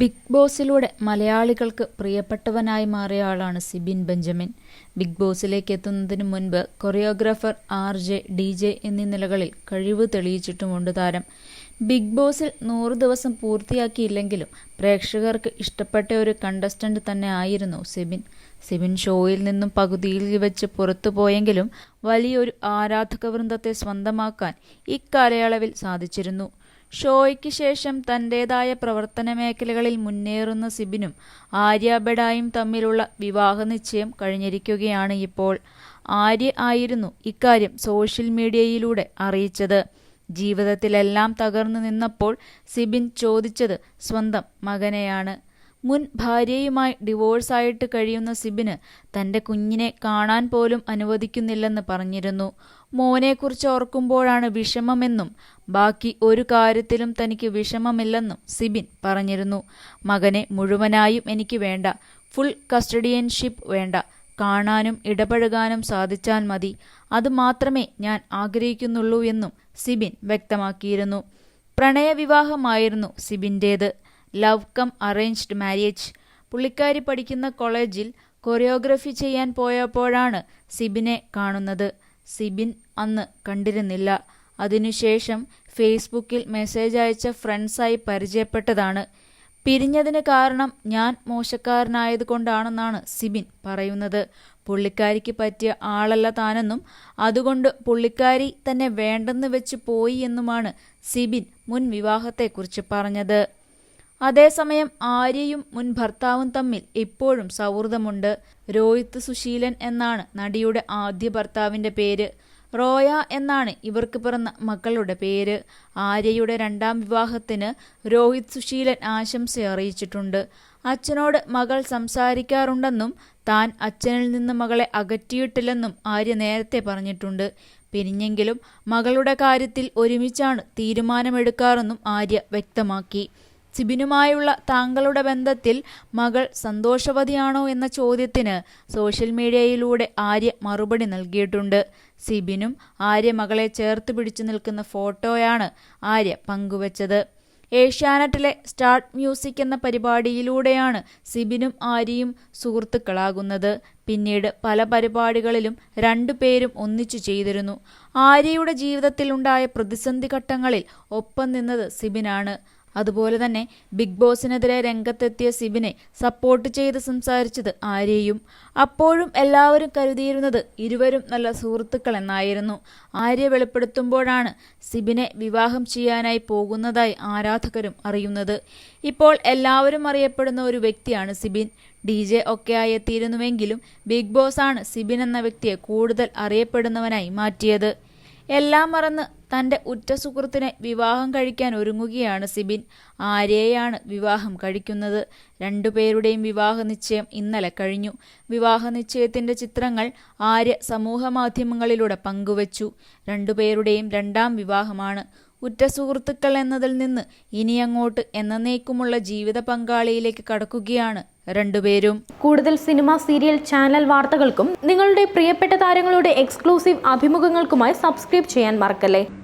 Big ബോസിലൂടെ മലയാളികൾക്ക് പ്രിയപ്പെട്ടവനായി മാറിയ ആളാണ് സിബിൻ ബെഞ്ചമിൻ. ബിഗ് ബോസിലേക്ക് എത്തുന്നതിന് മുൻപ് choreographer R J D J എന്നീ നിലകളിൽ കഴിവ് തെളിയിച്ചിട്ടുമുണ്ട് താരം. ബിഗ് ബോസിൽ നൂറ് ദിവസം പൂർത്തിയാക്കിയില്ലെങ്കിലും പ്രേക്ഷകർക്ക് ഇഷ്ടപ്പെട്ട ഒരു കണ്ടസ്റ്റന്റ് തന്നെ ആയിരുന്നു സിബിൻ. സിബിൻ ഷോയിൽ നിന്നും പകുതിയിൽ വെച്ച് പുറത്തു പോയെങ്കിലും വലിയൊരു ആരാധക വൃന്ദത്തെ സ്വന്തമാക്കാൻ ഇക്കാലയളവിൽ സാധിച്ചിരുന്നു. ഷോയ്ക്ക് ശേഷം തന്റേതായ പ്രവർത്തന മേഖലകളിൽ മുന്നേറുന്ന സിബിനും ആര്യ ബഡായും തമ്മിലുള്ള വിവാഹ നിശ്ചയം കഴിഞ്ഞിരിക്കുകയാണ് ഇപ്പോൾ. ആര്യ ആയിരുന്നു ഇക്കാര്യം സോഷ്യൽ മീഡിയയിലൂടെ അറിയിച്ചത്. ജീവിതത്തിലെല്ലാം തകർന്നു നിന്നപ്പോൾ സിബിൻ ചോദിച്ചത് സ്വന്തം മകനെയാണ്. മുൻ ഭാര്യയുമായി ഡിവോഴ്സായിട്ട് കഴിയുന്ന സിബിന് തന്റെ കുഞ്ഞിനെ കാണാൻ പോലും അനുവദിക്കുന്നില്ലെന്ന് പറഞ്ഞിരുന്നു. മോനെക്കുറിച്ച് ഓർക്കുമ്പോഴാണ് വിഷമമെന്നും ബാക്കി ഒരു കാര്യത്തിലും തനിക്ക് വിഷമമില്ലെന്നും സിബിൻ പറഞ്ഞിരുന്നു. മകനെ മുഴുവനായും എനിക്ക് വേണ്ട ഫുൾ കസ്റ്റഡിയൻഷിപ്പ് വേണ്ട കാണാനും ഇടപഴകാനും സാധിച്ചാൽ മതി. അതുമാത്രമേ ഞാൻ ആഗ്രഹിക്കുന്നുള്ളൂ എന്നും സിബിൻ വ്യക്തമാക്കിയിരുന്നു. പ്രണയവിവാഹമായിരുന്നു സിബിന്റേത് ലവ് കം അറേഞ്ച്ഡ് മാരേജ് പുള്ളിക്കാരി പഠിക്കുന്ന കോളേജിൽ കൊറിയോഗ്രഫി ചെയ്യാൻ പോയപ്പോഴാണ് സിബിനെ കാണുന്നത്. സിബിൻ അന്ന് കണ്ടിരുന്നില്ല. അതിനുശേഷം ഫേസ്ബുക്കിൽ മെസ്സേജ് അയച്ച ഫ്രണ്ട്സായി പരിചയപ്പെട്ടതാണ്. പിരിഞ്ഞതിന് കാരണം ഞാൻ മോശക്കാരനായതുകൊണ്ടാണെന്നാണ് സിബിൻ പറയുന്നത്. പുള്ളിക്കാരിക്ക് പറ്റിയ ആളല്ല താനെന്നും അതുകൊണ്ട് പുള്ളിക്കാരി തന്നെ വേണ്ടെന്ന് വെച്ച് പോയി എന്നുമാണ് സിബിൻ മുൻ വിവാഹത്തെക്കുറിച്ച് പറഞ്ഞത്. അതേസമയം ആര്യയും മുൻ ഭർത്താവും തമ്മിൽ ഇപ്പോഴും സൗഹൃദമുണ്ട്. രോഹിത് സുശീലൻ എന്നാണ് നടിയുടെ ആദ്യ ഭർത്താവിന്റെ പേര്. റോയ എന്നാണ് ഇവർക്ക് പിറന്ന മക്കളുടെ പേര്. ആര്യയുടെ രണ്ടാം വിവാഹത്തിന് രോഹിത് സുശീലൻ ആശംസ അറിയിച്ചിട്ടുണ്ട്. അച്ഛനോട് മകൾ സംസാരിക്കാറുണ്ടെന്നും താൻ അച്ഛനിൽ നിന്ന് മകളെ അകറ്റിയിട്ടില്ലെന്നും ആര്യ നേരത്തെ പറഞ്ഞിട്ടുണ്ട്. പിരിഞ്ഞെങ്കിലും മകളുടെ കാര്യത്തിൽ ഒരുമിച്ചാണ് തീരുമാനമെടുക്കാറെന്നും ആര്യ വ്യക്തമാക്കി. സിബിനുമായുള്ള താങ്കളുടെ ബന്ധത്തിൽ മകൾ സന്തോഷവതിയാണോ എന്ന ചോദ്യത്തിന് സോഷ്യൽ മീഡിയയിലൂടെ ആര്യ മറുപടി നൽകിയിട്ടുണ്ട്. സിബിനും ആര്യ മകളെ ചേർത്ത് പിടിച്ചു നിൽക്കുന്ന ഫോട്ടോയാണ് ആര്യ പങ്കുവച്ചത്. ഏഷ്യാനെറ്റിലെ സ്റ്റാർട്ട് മ്യൂസിക് എന്ന പരിപാടിയിലൂടെയാണ് സിബിനും ആര്യയും സുഹൃത്തുക്കളാകുന്നത്. പിന്നീട് പല പരിപാടികളിലും രണ്ടു പേരും ഒന്നിച്ചു ചെയ്തിരുന്നു. ആര്യയുടെ ജീവിതത്തിലുണ്ടായ പ്രതിസന്ധി ഘട്ടങ്ങളിൽ ഒപ്പം നിന്നത് സിബിനാണ്. അതുപോലെ തന്നെ ബിഗ് ബോസിനെതിരെ രംഗത്തെത്തിയ സിബിനെ സപ്പോർട്ട് ചെയ്ത് സംസാരിച്ചത് ആര്യയും. അപ്പോഴും എല്ലാവരും കരുതിയിരുന്നത് ഇരുവരും നല്ല സുഹൃത്തുക്കൾ എന്നായിരുന്നു. ആര്യ വെളിപ്പെടുത്തുമ്പോഴാണ് സിബിനെ വിവാഹം ചെയ്യാനായി പോകുന്നതായി ആരാധകരും അറിയുന്നത്. ഇപ്പോൾ എല്ലാവരും അറിയപ്പെടുന്ന ഒരു വ്യക്തിയാണ് സിബിൻ. ഡി ജെ ഒക്കെയായി എത്തിയിരുന്നുവെങ്കിലും ബിഗ് ബോസ് ആണ് സിബിൻ എന്ന വ്യക്തിയെ കൂടുതൽ അറിയപ്പെടുന്നവനായി മാറ്റിയത്. എല്ലാം മറന്ന് തന്റെ ഉറ്റ സുഹൃത്തിനെ വിവാഹം കഴിക്കാൻ ഒരുങ്ങുകയാണ് സിബിൻ. ആര്യയാണ് വിവാഹം കഴിക്കുന്നത്. രണ്ടുപേരുടെയും വിവാഹ നിശ്ചയം ഇന്നലെ കഴിഞ്ഞു. വിവാഹ നിശ്ചയത്തിന്റെ ചിത്രങ്ങൾ ആര്യ സമൂഹമാധ്യമങ്ങളിലൂടെ പങ്കുവച്ചു. രണ്ടുപേരുടെയും രണ്ടാം വിവാഹമാണ്. ഉറ്റ സുഹൃത്തുക്കൾ എന്നതിൽ നിന്ന് ഇനിയങ്ങോട്ട് എന്നേക്കുമുള്ള ജീവിത പങ്കാളിയിലേക്ക് കടക്കുകയാണ് രണ്ടുപേരും കൂടുതൽ സിനിമ സീരിയൽ ചാനൽ വാർത്തകൾക്കും നിങ്ങളുടെ പ്രിയപ്പെട്ട താരങ്ങളുടെ എക്സ്ക്ലൂസീവ് അഭിമുഖങ്ങൾക്കുമായി സബ്സ്ക്രൈബ് ചെയ്യാൻ മറക്കല്ലേ?